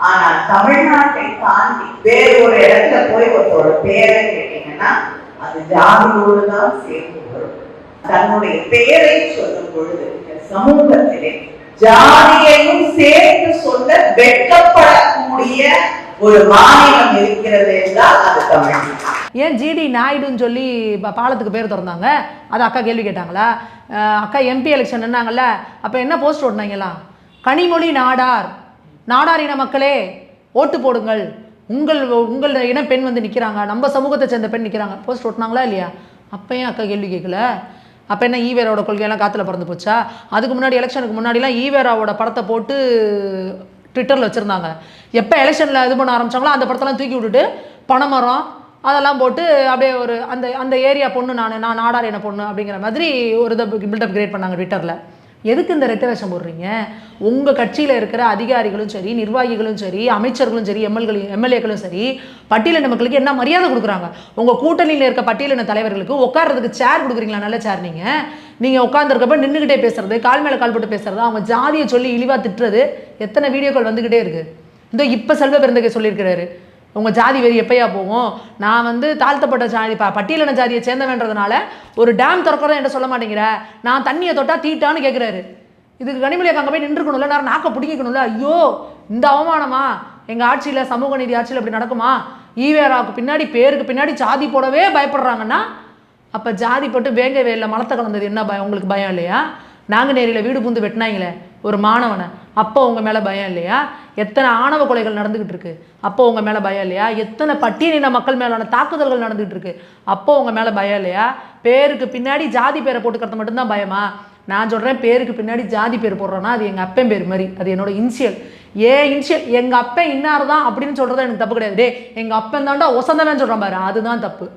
ஆனால் தமிழ்நாட்டை தாண்டி வேறு ஒரு இடத்துல போய் ஒருத்தரோட பேரை கேட்டீங்கன்னா அது ஜாதியோடு தான் சேர்ந்து வரும். தன்னுடைய பெயரை சொல்லும் பொழுது இந்த சமூகத்திலே ஜாதியையும் சேர்த்து சொல்ல வெட்கப்படக்கூடிய ஒரு மாநிலம் இருக்கிறது என்றால் அது தமிழ்நாடு. ஏன் ஜிடி நாயுடுன்னு சொல்லி பாலத்துக்கு பேர் திறந்தாங்க? அது அக்கா கேள்வி கேட்டாங்களா? அக்கா எம்பி எலெக்ஷன் என்னாங்கல்ல அப்போ என்ன போஸ்ட் ஓட்டினாங்களா கனிமொழி நாடார். நாடார் இன மக்களே ஓட்டு போடுங்கள். உங்கள் உங்கள் இன பெண் வந்து நிற்கிறாங்க நம்ம சமூகத்தை சேர்ந்த பெண் நிற்கிறாங்க போஸ்ட் ஓட்டினாங்களா இல்லையா? அப்போ ஏன் அக்கா கேள்வி கேட்கல? அப்போ என்ன ஈவேராவோட கொள்கையெல்லாம் காற்றுல பறந்து போச்சா? அதுக்கு முன்னாடி எலெக்ஷனுக்கு முன்னாடிலாம் ஈவேராவோட படத்தை போட்டு ட்விட்டரில் வச்சுருந்தாங்க. எப்போ எலெக்ஷனில் இது பண்ண ஆரம்பிச்சாங்களோ அந்த படத்தெல்லாம் தூக்கி விட்டுட்டு பனைமரம் அதெல்லாம் போட்டு அப்படியே ஒரு அந்த அந்த ஏரியா பொண்ணு நான் நான் நாடார் என்ன பொண்ணு அப்படிங்கிற மாதிரி ஒரு இதை பில்டப் கிரியேட் பண்ணாங்க ட்விட்டரில் எதுக்கு இந்த ரெட்ட வேஷம் போடுறீங்க? உங்கள் கட்சியில் இருக்கிற அதிகாரிகளும் சரி நிர்வாகிகளும் சரி அமைச்சர்களும் சரி எம்எல்களும் எம்எல்ஏக்களும் சரி பட்டியலின மக்களுக்கு என்ன மரியாதை கொடுக்குறாங்க? உங்கள் கூட்டணியில் இருக்க பட்டியலின தலைவர்களுக்கு உட்கார்றதுக்கு சேர் கொடுக்குறீங்களா? நல்ல சேர் நீங்கள் நீங்கள் உட்காந்துருக்கப்ப நின்றுக்கிட்டே பேசுறது கால் மேலே கால் போட்டு பேசுறது அவங்க ஜாதியை சொல்லி இழிவாக திட்டுறது எத்தனை வீடியோக்கள் வந்துக்கிட்டே இருக்குது இந்த இப்போ செல்வ பிறந்தகை சொல்லியிருக்கிறாரு. உங்கள் ஜாதி வெறி எப்பயா போகும்? நான் வந்து தாழ்த்தப்பட்ட ஜாதி ப பட்டியலின ஜாதியை சேர்ந்தவன்றதுனால ஒரு டேம் திறக்கிறத என்ன சொல்ல மாட்டேங்கிற. நான் தண்ணியை தொட்டால் தீட்டான்னு கேட்குறாரு இதுக்கு கனிமொழி அங்கே போய் நின்றுக்கணும்ல நேரம் நாக்கை பிடிக்கணும்ல ஐயோ இந்த அவமானமா? எங்கள் ஆட்சியில் சமூக நீதி ஆட்சியில் அப்படி நடக்குமா? ஈவேராவுக்கு பின்னாடி பேருக்கு பின்னாடி ஜாதி போடவே பயப்படுறாங்கன்னா அப்போ ஜாதி போட்டு வேங்க வேலில் மலத்தை கலந்தது என்ன பயம்? உங்களுக்கு பயம் இல்லையா? நாங்கள் நேரில் வீடு பூந்து வெட்டினாங்களே ஒரு மாணவனை. அப்போ உங்கள் மேலே பயம் இல்லையா? எத்தனை ஆணவ கொலைகள் நடந்துக்கிட்டு இருக்கு? அப்போ உங்கள் மேலே பயம் இல்லையா? எத்தனை பட்டியலின மக்கள் மேலான தாக்குதல்கள் நடந்துகிட்டு இருக்கு? அப்போ உங்கள் மேலே பயம் இல்லையா? பேருக்கு பின்னாடி ஜாதி பேரை போட்டுக்கிறது மட்டும்தான் பயமா? நான் சொல்கிறேன் பேருக்கு பின்னாடி ஜாதி பேர் போடுறோன்னா அது எங்கள் அப்பன் பேர் மாதிரி. அது என்னோட இன்சியல் ஏ இன்ஷியல் எங்கள் அப்பன் இன்னார் தான் அப்படின்னு சொல்கிறது எனக்கு தப்பு கிடையாது. டே எங்கள் அப்பன் தாண்டா ஒசந்தவன் சொல்கிறேன் பாரு. அதுதான் தப்பு.